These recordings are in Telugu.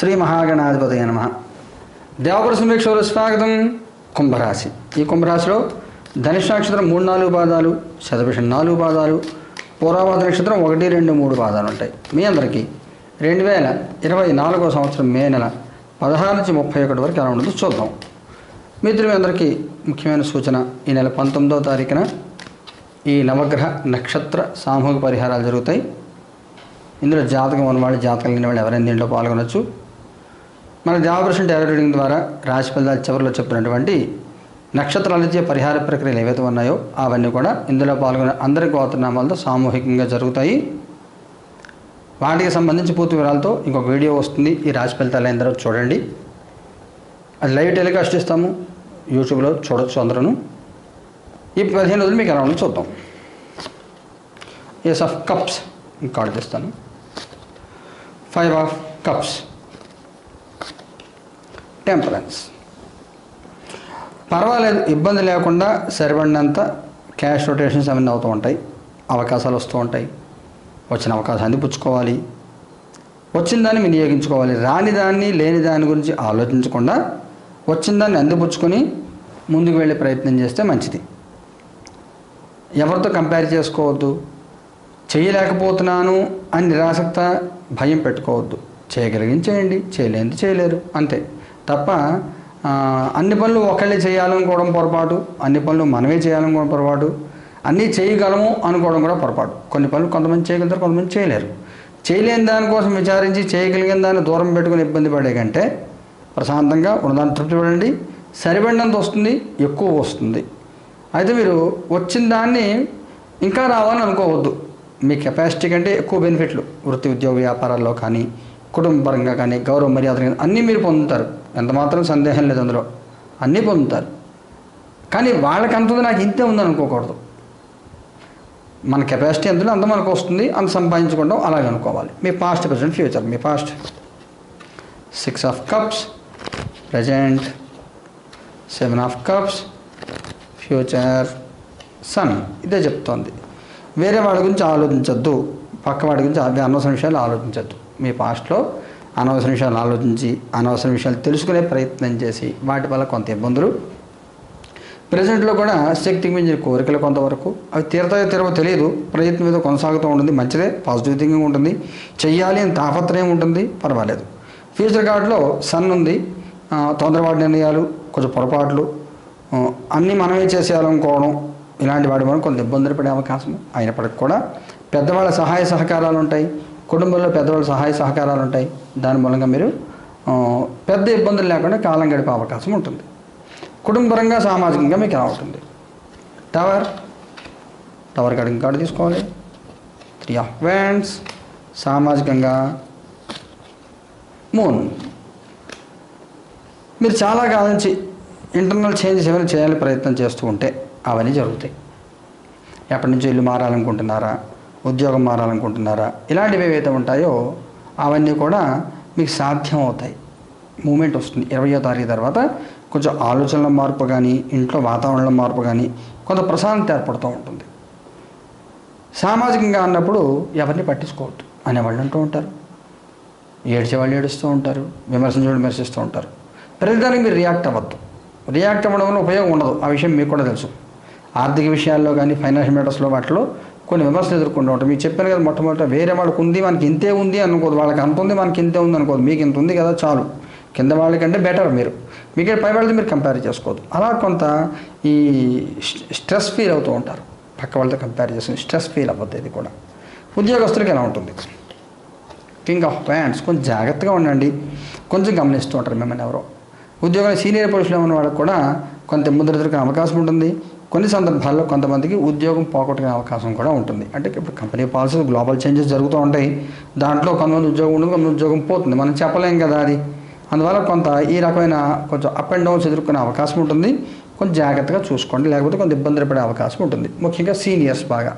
శ్రీ మహాగణాధిపతి నమ. దేవపుర సమీక్షలో స్వాగతం కుంభరాశి. ఈ కుంభరాశిలో ధనుష్ నక్షత్రం మూడు నాలుగు పాదాలు శతభిషం నాలుగు పాదాలు పూర్వపాద నక్షత్రం ఒకటి రెండు మూడు పాదాలు ఉంటాయి. మీ అందరికీ రెండు వేల ఇరవై నాలుగో సంవత్సరం మే నెల పదహారు నుంచి ముప్పై ఒకటి వరకు ఎలా ఉంటుందో చూద్దాం. మిత్రులు మీ అందరికీ ముఖ్యమైన సూచన ఈ నెల పంతొమ్మిదో తారీఖున ఈ నవగ్రహ నక్షత్ర సామూహిక పరిహారాలు జరుగుతాయి. ఇందులో జాతకం ఉన్నవాళ్ళు జాతకం లేని వాళ్ళు ఎవరైనా దీంట్లో పాల్గొనొచ్చు. మన దేవపర్సెంట్ టారో రీడింగ్ ద్వారా రాశి ఫలితాలు చివరిలో చెప్పినటువంటి నక్షత్రాలు ఇచ్చే పరిహార ప్రక్రియలు ఏవైతే ఉన్నాయో అవన్నీ కూడా ఇందులో పాల్గొనే అందరి గోత్రనామాలతో సామూహికంగా జరుగుతాయి. వాటికి సంబంధించి పూర్తి వివరాలతో ఇంకొక వీడియో వస్తుంది. ఈ రాశి ఫలితాలు అయిన తర్వాత చూడండి. అది లైవ్ టెలికాస్ట్ ఇస్తాము యూట్యూబ్లో చూడొచ్చు అందరూ ఈ పదిహేను రోజులు మీకు ఎలా ఉందో చూద్దాం. ఎస్ ఆఫ్ కప్స్ కార్డు తెస్తాను ఫైవ్ ఆఫ్ కప్స్ టెంపరెన్స్ పర్వాలేదు ఇబ్బంది లేకుండా సరిపడినంత క్యాష్ రొటేషన్స్ అవన్నీ అవుతూ ఉంటాయి అవకాశాలు వస్తూ ఉంటాయి. వచ్చిన అవకాశాన్ని పుచ్చుకోవాలి వచ్చిన దాన్ని వినియోగించుకోవాలి. రాని దాన్ని లేని దాని గురించి ఆలోచించకుండా వచ్చిన దాన్ని అందిపుచ్చుకొని ముందుకు వెళ్ళే ప్రయత్నం చేస్తే మంచిది. ఎవరితో కంపేర్ చేసుకోవద్దు. చేయలేకపోతున్నాను అని నిరాసక్త భయం పెట్టుకోవద్దు. చేయగలిగింది చేయండి చేయలేనిది చేయలేరు. అంతే. తప్ప అన్ని పనులు ఒకళ్ళే చేయాలనుకోవడం పొరపాటు అన్ని పనులు మనమే చేయాలనుకోవడం పొరపాటు అన్నీ చేయగలము అనుకోవడం కూడా పొరపాటు. కొన్ని పనులు కొంతమంది చేయగలుగుతారు కొంతమంది చేయలేరు. చేయలేని దానికోసం విచారించి చేయగలిగిన దాన్ని దూరం పెట్టుకుని ఇబ్బంది పడే కంటే ప్రశాంతంగా ఉన్నదాన్ని తృప్తి పడండి. సరిపడినంత వస్తుంది ఎక్కువ వస్తుంది. అయితే మీరు వచ్చిన దాన్ని ఇంకా రావాలని అనుకోవద్దు. మీ కెపాసిటీ కంటే ఎక్కువ బెనిఫిట్లు. వృత్తి ఉద్యోగ వ్యాపారాల్లో కానీ కుటుంబ పరంగా కానీ గౌరవ మర్యాదలు కానీ అన్నీ మీరు పొందుతారు. ఎంత మాత్రం సందేహం లేదు అందులో. అన్నీ పొందుతారు. కానీ వాళ్ళకి అంతుంది నాకు ఇంతే ఉందని అనుకోకూడదు. మన కెపాసిటీ ఎంతలో అంత మనకు వస్తుంది అంత సంపాదించుకోవడం అలాగే అనుకోవాలి. మీ past present future me past six of cups present seven of cups future sun ఇదే చెప్తోంది. వేరే వాళ్ళ గురించి ఆలోచించద్దు. పక్క వాడి గురించి అవి అనవసర విషయాలు ఆలోచించద్దు. మీ పాస్ట్లో అనవసర విషయాలు ఆలోచించి అనవసర విషయాలు తెలుసుకునే ప్రయత్నం చేసి వాటి వల్ల కొంత ఇబ్బందులు. ప్రజెంట్లో కూడా శక్తికి మించిన కోరికలు కొంతవరకు. అవి తీరతాయో తీరవో తెలియదు. ప్రయత్నం మీద కొనసాగుతూ ఉంటుంది. మంచిదే పాజిటివ్ థింకింగ్ ఉంటుంది. చెయ్యాలి అని తాపత్రయం ఉంటుంది. పర్వాలేదు. ఫ్యూచర్ కార్డులో సన్ ఉంది. తొందరపాటు నిర్ణయాలు కొంచెం పొరపాట్లు అన్నీ మనమే చేసేయాలనుకోవడం ఇలాంటి వాటి వల్ల కొంత ఇబ్బందులు పడే అవకాశం అయినప్పటికీ కూడా పెద్దవాళ్ళ సహాయ సహకారాలు ఉంటాయి. కుటుంబంలో పెద్దవాళ్ళ సహాయ సహకారాలు ఉంటాయి. దాని మూలంగా మీరు పెద్ద ఇబ్బందులు లేకుండా కాలం గడిపే అవకాశం ఉంటుంది. కుటుంబపరంగా సామాజికంగా మీకు ఎలా ఉంటుంది? టవర్. టవర్ కార్డు కార్డు తీసుకోవాలి. త్రీ ఆఫ్ వ్యాండ్స్ సామాజికంగా. మూన్ మీరు చాలా కాలం ఇంటర్నల్ చేంజెస్ ఏమైనా చేయాలని ప్రయత్నం చేస్తూ ఉంటే అవన్నీ జరుగుతాయి. ఎప్పటి నుంచో ఇల్లు మారాలనుకుంటున్నారా? ఉద్యోగం మారాలనుకుంటున్నారా? ఇలాంటివి ఏవైతే ఉంటాయో అవన్నీ కూడా మీకు సాధ్యం అవుతాయి మూమెంట్ వస్తుంది. ఇరవయో తారీఖు తర్వాత కొంచెం ఆలోచనల మార్పు కానీ ఇంట్లో వాతావరణంలో మార్పు కానీ కొంత ప్రశాంతత ఏర్పడుతూ ఉంటుంది. సామాజికంగా అన్నప్పుడు ఎవరిని పట్టించుకోవద్దు అనేవాళ్ళు అంటూ ఉంటారు. ఏడ్చేవాళ్ళు ఏడుస్తూ ఉంటారు. విమర్శించేవాళ్ళు విమర్శిస్తూ ఉంటారు. ప్రతిదానికి మీరు రియాక్ట్ అవ్వద్దు. రియాక్ట్ అవ్వడం వల్ల ఉపయోగం ఉండదు. ఆ విషయం మీకు కూడా తెలుసు. ఆర్థిక విషయాల్లో కానీ ఫైనాన్షియల్ మ్యాటర్స్లో వాటిలో కొన్ని విమర్శలు ఎదుర్కొంటూ ఉంటాం. మీకు చెప్పాను కదా మొట్టమొదట వేరే వాళ్ళకి ఉంది మనకి ఇంతే ఉంది అనుకోదు. వాళ్ళకి అంత ఉంది మనకి ఇంతే ఉంది అనుకోదు. మీకు ఇంత ఉంది కదా చాలు. కింద వాళ్ళకంటే బెటర్ మీరు. మీకే పై వాళ్ళతో మీరు కంపేర్ చేసుకోవద్దు. అలా కొంత ఈ స్ట్రెస్ ఫీల్ అవుతూ ఉంటారు. పక్క వాళ్ళతో కంపేర్ చేసుకుని స్ట్రెస్ ఫీల్ అవ్వద్దు ఇది కూడా. ఉద్యోగస్తులకి ఎలా ఉంటుంది? కింగ్ ఆఫ్ ప్యాంట్స్ కొంచెం జాగ్రత్తగా ఉండండి. కొంచెం గమనిస్తూ ఉంటారు మిమ్మల్ని ఎవరో. ఉద్యోగంలో సీనియర్ పొజిషన్లో ఉన్న వాళ్ళకి కూడా కొంత ఇబ్బందులు ఎదుర్కొనే అవకాశం ఉంటుంది. కొన్ని సందర్భాల్లో కొంతమందికి ఉద్యోగం పోగొట్టుకునే అవకాశం కూడా ఉంటుంది. అంటే ఇప్పుడు కంపెనీ పాలసీ గ్లోబల్ చేంజెస్ జరుగుతూ ఉంటాయి. దాంట్లో కొంతమంది ఉద్యోగం ఉండదు కొంతమంది ఉద్యోగం పోతుంది. మనం చెప్పలేం కదా అది. అందువల్ల కొంత ఈ రకమైన కొంచెం అప్ అండ్ డౌన్స్ ఎదుర్కొనే అవకాశం ఉంటుంది. కొంచెం జాగ్రత్తగా చూసుకోండి. లేకపోతే కొంత ఇబ్బందులు పడే అవకాశం ఉంటుంది. ముఖ్యంగా సీనియర్స్ బాగా.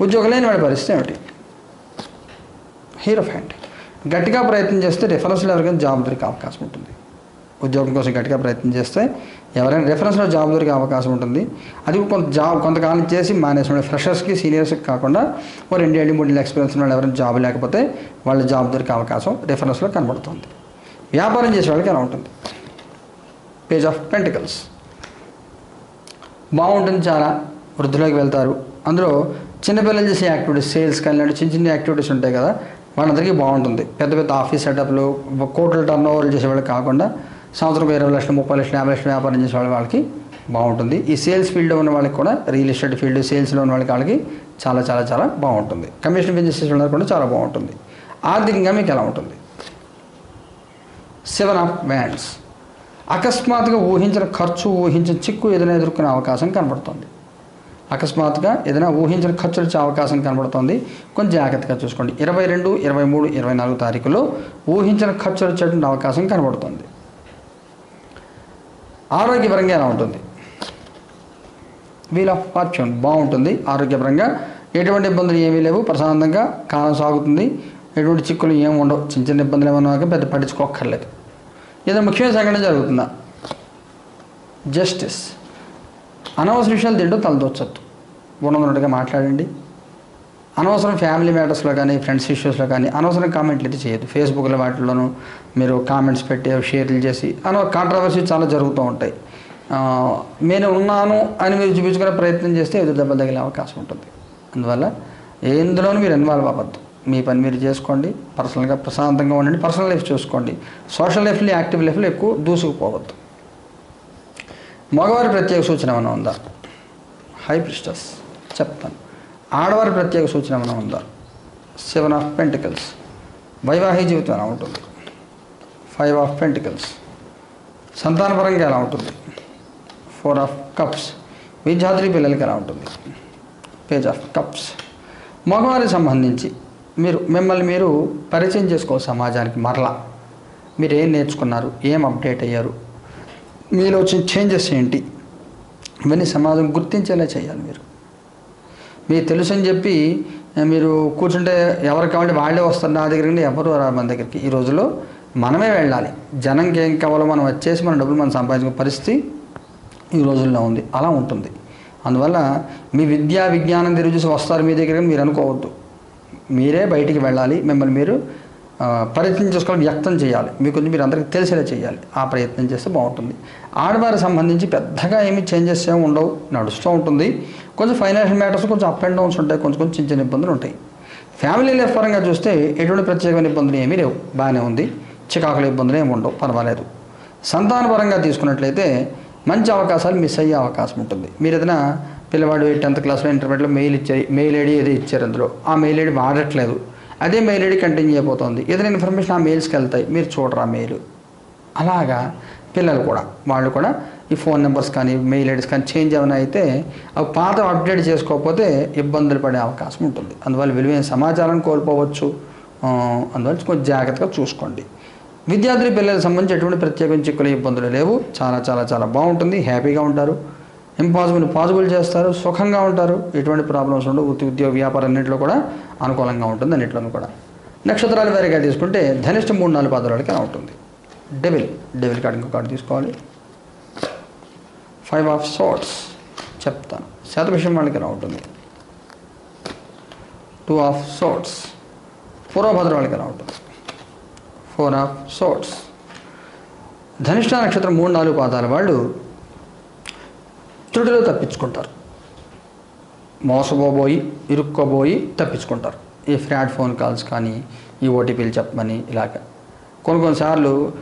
ఉద్యోగం లేని వాడి పరిస్థితి ఏమిటి? హీరో ఫ్యాంట్ గట్టిగా ప్రయత్నం చేస్తే రిఫరెన్స్లో ఎవరికైనా జాబ్ దొరికే అవకాశం ఉంటుంది. ఉద్యోగం కోసం గట్టిగా ప్రయత్నం చేస్తే ఎవరైనా రెఫరెన్స్లో జాబ్ దొరికే అవకాశం ఉంటుంది. అది కొంత జాబ్ కొంతకాలం చేసి మానేసిన ఫ్రెషర్స్కి సీనియర్స్కి కాకుండా ఓ రెండేళ్ళు మూడేళ్ళు ఎక్స్పీరియన్స్ ఉన్న వాళ్ళు ఎవరైనా జాబ్ లేకపోతే వాళ్ళ జాబ్ దొరికే అవకాశం రెఫరెన్స్లో కనబడుతుంది. వ్యాపారం చేసే వాళ్ళకి ఎలా ఉంటుంది? పేజ్ ఆఫ్ పెంటికల్స్ బాగుంటుంది చాలా. వృద్ధిలోకి వెళ్తారు. అందులో చిన్నపిల్లలు చేసే యాక్టివిటీస్ సేల్స్ కానీ ఇలాంటి చిన్న చిన్న యాక్టివిటీస్ ఉంటాయి కదా వాళ్ళందరికీ బాగుంటుంది. పెద్ద పెద్ద ఆఫీస్ సెటప్లు కోట్ల టర్న్ ఓవర్లు చేసే వాళ్ళు కాకుండా సంవత్సరం ఇరవై లక్షలు ముప్పై లక్షలు యాభై లక్షలు వ్యాపారం చేసే వాళ్ళ వాళ్ళకి బాగుంటుంది. ఈ సేల్స్ ఫీల్డ్లో ఉన్న వాళ్ళకి కూడా రియల్ ఎస్టేట్ ఫీల్డ్ సేల్స్లో ఉన్న వాళ్ళకి వాళ్ళకి చాలా చాలా చాలా బాగుంటుంది. కమిషన్ బిజినెస్ చేసే వాళ్ళకి కూడా చాలా బాగుంటుంది. ఆర్థికంగా మీకు ఎలా ఉంటుంది? Seven of wands. అకస్మాత్తుగా ఊహించిన ఖర్చు ఊహించిన చిక్కు ఏదైనా ఎదుర్కొనే అవకాశం కనబడుతుంది. అకస్మాత్తుగా ఏదైనా ఊహించిన ఖర్చు వచ్చే అవకాశం కనబడుతుంది. కొంచెం జాగ్రత్తగా చూసుకోండి. ఇరవై రెండు ఇరవై మూడు ఇరవై నాలుగు తారీఖులో ఊహించిన ఖర్చులు వచ్చేటువంటి అవకాశం కనబడుతుంది. ఆరోగ్యపరంగా ఎలా ఉంటుంది? వీల్ ఆఫ్ ఫార్చ్యూన్ బాగుంటుంది ఆరోగ్యపరంగా. ఎటువంటి ఇబ్బందులు ఏమీ లేవు ప్రశాంతంగా కాలం సాగుతుంది. ఎటువంటి చిక్కులు ఏమి ఉండవు చిన్న చిన్న ఇబ్బందులు ఏమన్నా పెద్ద పట్టించుకోక్కర్లేదు. ఏదైనా ముఖ్యమైన సంఘటన జరుగుతుందా? జస్టిస్ అనవసర విషయాలు తింటూ తలదొచ్చద్దు ఉన్నట్టుగా మాట్లాడండి. అనవసరం ఫ్యామిలీ మ్యాటర్స్లో కానీ ఫ్రెండ్స్ ఇష్యూస్లో కానీ అనవసరం కామెంట్లు అయితే చేయదు ఫేస్బుక్లో వాటిల్లోనూ మీరు కామెంట్స్ పెట్టి షేర్లు చేసి అనవ కాంట్రవర్సీ చాలా జరుగుతూ ఉంటాయి. నేను ఉన్నాను అని మీరు చూపించుకునే ప్రయత్నం చేస్తే ఎదురు దెబ్బలు తగిలే అవకాశం ఉంటుంది. అందువల్ల ఎందులోనూ మీరు ఇన్వాల్వ్ అవ్వద్దు. మీ పని మీరు చేసుకోండి పర్సనల్గా ప్రశాంతంగా ఉండండి పర్సనల్ లైఫ్ చూసుకోండి. సోషల్ లైఫ్లో యాక్టివ్ లైఫ్లో ఎక్కువ దూసుకుపోవద్దు. మగవారి ప్రత్యేక సూచన ఏమైనా ఉందా? హై ప్రిస్టస్ చెప్తాను. ఆడవారి ప్రత్యేక సూచన ఏమైనా ఉందా? సెవెన్ ఆఫ్ పెంటికల్స్ వైవాహిక జీవితం ఎలా ఉంటుంది? ఫైవ్ ఆఫ్ పెంటికల్స్ సంతానపరంగా ఎలా ఉంటుంది? ఫోర్ ఆఫ్ కప్స్ విద్యార్థి పిల్లలకి ఎలా ఉంటుంది? పేజ్ ఆఫ్ కప్స్ మగవారికి సంబంధించి మీరు మిమ్మల్ని మీరు పరిచయం చేసుకోవాలి సమాజానికి మరలా. మీరు ఏం నేర్చుకున్నారు? ఏం అప్డేట్ అయ్యారు? మీలో వచ్చిన చేంజెస్ ఏంటి? ఇవన్నీ సమాజం గుర్తించేలా చేయాలి మీరు. మీకు తెలుసు అని చెప్పి మీరు కూర్చుంటే ఎవరు కావాలంటే వాళ్ళే వస్తారు నా దగ్గరికి ఎవరు రారు మన దగ్గరికి. ఈ రోజుల్లో మనమే వెళ్ళాలి. జనంకి ఏం కావాలో మనం వచ్చేసి మన డబ్బులు మనం సంపాదించుకునే పరిస్థితి ఈ రోజుల్లో ఉంది. అలా ఉంటుంది. అందువల్ల మీ విద్యా విజ్ఞానం తిరిగి చూసి వస్తారు మీ దగ్గర మీరు అనుకోవద్దు. మీరే బయటికి వెళ్ళాలి. మిమ్మల్ని మీరు పరిచయం ప్రయత్నం చేసుకోవాలి వ్యక్తం చేయాలి. మీకు కొంచెం మీరు అందరికీ తెలిసేలా చేయాలి. ఆ ప్రయత్నం చేస్తే బాగుంటుంది. ఆడవారికి సంబంధించి పెద్దగా ఏమి చేంజెస్ ఏమి ఉండవు. నడుస్తూ ఉంటుంది. కొంచెం ఫైనాన్షియల్ మ్యాటర్స్ కొంచెం అప్ అండ్ డౌన్స్ ఉంటాయి కొంచెం కొంచెం చిన్న చిన్న ఇబ్బందులు ఉంటాయి. ఫ్యామిలీ లైఫ్ పరంగా చూస్తే ఎటువంటి ప్రత్యేకమైన ఇబ్బందులు ఏమీ లేవు. బాగానే ఉంది. చికాకుల ఇబ్బందులు ఏమి ఉండవు. పర్వాలేదు. సంతాన పరంగా తీసుకున్నట్లయితే మంచి అవకాశాలు మిస్ అయ్యే అవకాశం ఉంటుంది. మీరు ఏదైనా పిల్లవాడు టెన్త్ క్లాస్లో ఇంటర్మీడియట్లో మెయిల్ ఇచ్చారు మెయిల్ ఐడి ఏదో ఇచ్చారు అందులో. ఆ మెయిల్ ఐడి వాడట్లేదు. అదే మెయిల్ ఐడి కంటిన్యూ అయిపోతుంది. ఏదైనా ఇన్ఫర్మేషన్ ఆ మెయిల్స్కి వెళ్తాయి. మీరు చూడరా మెయిల్ అలాగా పిల్లలు కూడా వాళ్ళు కూడా ఈ ఫోన్ నెంబర్స్ కానీ మెయిల్ ఐడీస్ కానీ చేంజ్ ఏమైనా అయితే అవి పాత అప్డేట్ చేసుకోకపోతే ఇబ్బందులు పడే అవకాశం ఉంటుంది. అందువల్ల విలువైన సమాచారం కోల్పోవచ్చు. అందువల్ల కొంచెం జాగ్రత్తగా చూసుకోండి. విద్యార్థుల పిల్లలకు సంబంధించి ఎటువంటి ప్రత్యేకించి చిక్కులు ఇబ్బందులు లేవు. చాలా చాలా చాలా బాగుంటుంది. హ్యాపీగా ఉంటారు. ఇంపాసిబుల్ పాసిబుల్ చేస్తారు. సుఖంగా ఉంటారు. ఎటువంటి ప్రాబ్లమ్స్ ఉండవు. వృత్తి ఉద్యోగ వ్యాపారం అన్నింటిలో కూడా అనుకూలంగా ఉంటుంది అన్నింటిలోనూ కూడా. నక్షత్రాలు వేరేగా తీసుకుంటే ధనిష్ట మూడు నాలుగు పాదాలకి అలా ఉంటుంది. డెవిల్ డెవిల్ కార్డు ఇంకో కార్డు తీసుకోవాలి. ఫైవ్ ఆఫ్ సోట్స్ చెప్తాను శాతభిషం వాళ్ళకి ఎలా ఉంటుంది టూ ఆఫ్ సోట్స్ పూర్వభద్ర వాళ్ళకి ఎలా ఉంటుంది ఫోర్ ఆఫ్ సోట్స్ ధనిష్ట నక్షత్రం మూడు నాలుగు పాదాల వాళ్ళు త్రుటిలో తప్పించుకుంటారు. మోసపోబోయి ఇరుక్కోబోయి తప్పించుకుంటారు. ఈ ఫ్రాడ్ ఫోన్ కాల్స్ కానీ ఈ ఓటీపీలు చెప్పమని ఇలాగ. కొన్ని కొన్నిసార్లు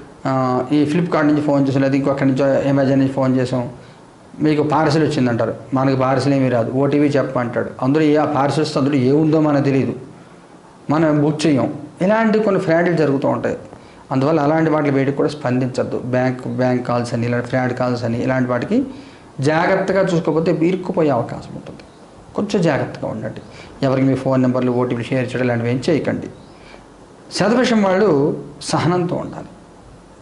ఈ ఫ్లిప్కార్ట్ నుంచి ఫోన్ చేసాం లేదా ఇంకొకటి నుంచి అమెజాన్ నుంచి ఫోన్ చేసాం. మీకు పార్సిల్ వచ్చిందంటారు. మనకి పార్సిల్ ఏమీ రాదు. ఓటీపీ చెప్పమంటాడు. అందులో ఏ ఆ పార్సిల్ వస్తే అందులో ఏముందో మనకు తెలియదు మనం బుక్ చేయం. ఇలాంటి కొన్ని ఫ్రాడ్లు జరుగుతూ ఉంటాయి. అందువల్ల అలాంటి వాటి వేటికి కూడా స్పందించద్దు. బ్యాంక్ బ్యాంక్ కాల్స్ అని ఇలాంటి ఫ్రాడ్ కాల్స్ అని ఇలాంటి వాటికి జాగ్రత్తగా చూసుకోకపోతే ఇరుక్కుపోయే అవకాశం ఉంటుంది. కొంచెం జాగ్రత్తగా ఉండండి. ఎవరికి మీ ఫోన్ నెంబర్లు ఓటీపీలు షేర్ చేయడం ఇలాంటివి ఏం చేయకండి. శతవిషయం వాళ్ళు సహనంతో ఉండాలి.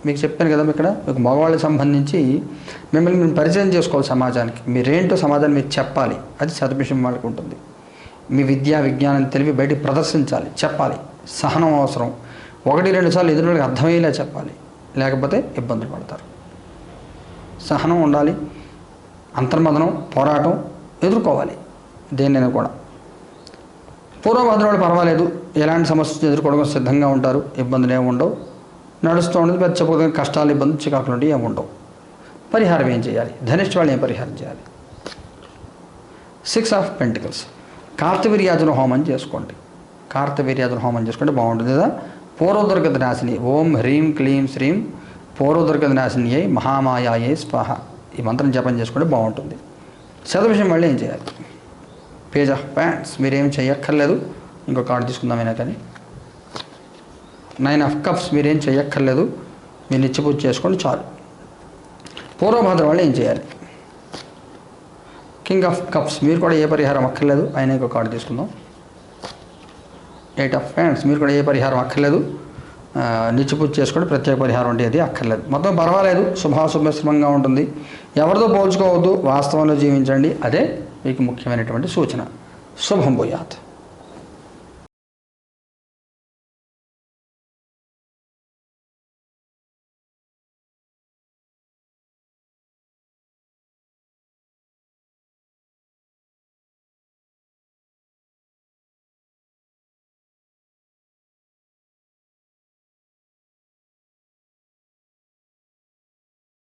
మీకు చెప్పాను కదా ఇక్కడ మీకు మగవాళ్ళకి సంబంధించి మిమ్మల్ని మేము పరిచయం చేసుకోవాలి సమాజానికి. మీరేంటో సమాజాన్ని మీరు చెప్పాలి. అది శతవిషయం వాళ్ళకి ఉంటుంది. మీ విద్యా విజ్ఞానం తెలివి బయటికి ప్రదర్శించాలి. చెప్పాలి. సహనం అవసరం. ఒకటి రెండు సార్లు ఎదురులకు అర్థమయ్యేలా చెప్పాలి. లేకపోతే ఇబ్బందులు పడతారు. సహనం ఉండాలి. అంతర్మదనం పోరాటం ఎదుర్కోవాలి. దేన్నైనా కూడా. పూర్వభద్ర వాళ్ళు పర్వాలేదు. ఎలాంటి సమస్యలు ఎదుర్కోవడం సిద్ధంగా ఉంటారు. ఇబ్బందులు ఏమి ఉండవు. నడుస్తూ ఉండదు పెద్ద కష్టాలు ఇబ్బందులు చికాకులు ఉంటాయి ఏమి ఉండవు. పరిహారం ఏం చేయాలి? ధనిష్ట వాళ్ళు ఏం పరిహారం చేయాలి? సిక్స్ ఆఫ్ పెంటికల్స్ కార్తవీర్యాజన హోమం చేసుకోండి. కార్తవీర్యాజన హోమం చేసుకుంటే బాగుంటుంది కదా? పూర్వదుర్గత నాశిని ఓం హ్రీం క్లీం శ్రీం పూర్వదుర్గత నాశిని అయి మహామాయాయే స్వాహ. ఈ మంత్రం జపం చేసుకుంటే బాగుంటుంది. శతవిషయం మళ్ళీ ఏం చేయాలి? పేజ్ ఆఫ్ ప్యాంట్స్ మీరేం చేయక్కర్లేదు. ఇంకో కార్డు తీసుకుందామైనా కానీ. నైన్ ఆఫ్ కప్స్ మీరేం చేయక్కర్లేదు మీరు నిత్యపూజ చేసుకోండి చాలు. పూర్వభద్ర వాళ్ళు ఏం చేయాలి? కింగ్ ఆఫ్ కప్స్ మీరు కూడా ఏ పరిహారం అక్కర్లేదు. ఆయన ఇంకో కార్డు తీసుకుందాం. ఎయిట్ ఆఫ్ ఫ్యాండ్స్ మీరు కూడా ఏ పరిహారం అక్కర్లేదు. ఆ, నిత్యపూజ చేసుకోండి ప్రత్యేక పరిహారం అంటే అది అక్కర్లేదు. మొత్తం పర్వాలేదు శుభాశుభశ్రమంగా ఉంటుంది. ఎవరితో పోల్చుకోవద్దు వాస్తవంలో జీవించండి. అదే మీకు ముఖ్యమైనటువంటి సూచన. శుభం భూయాత్.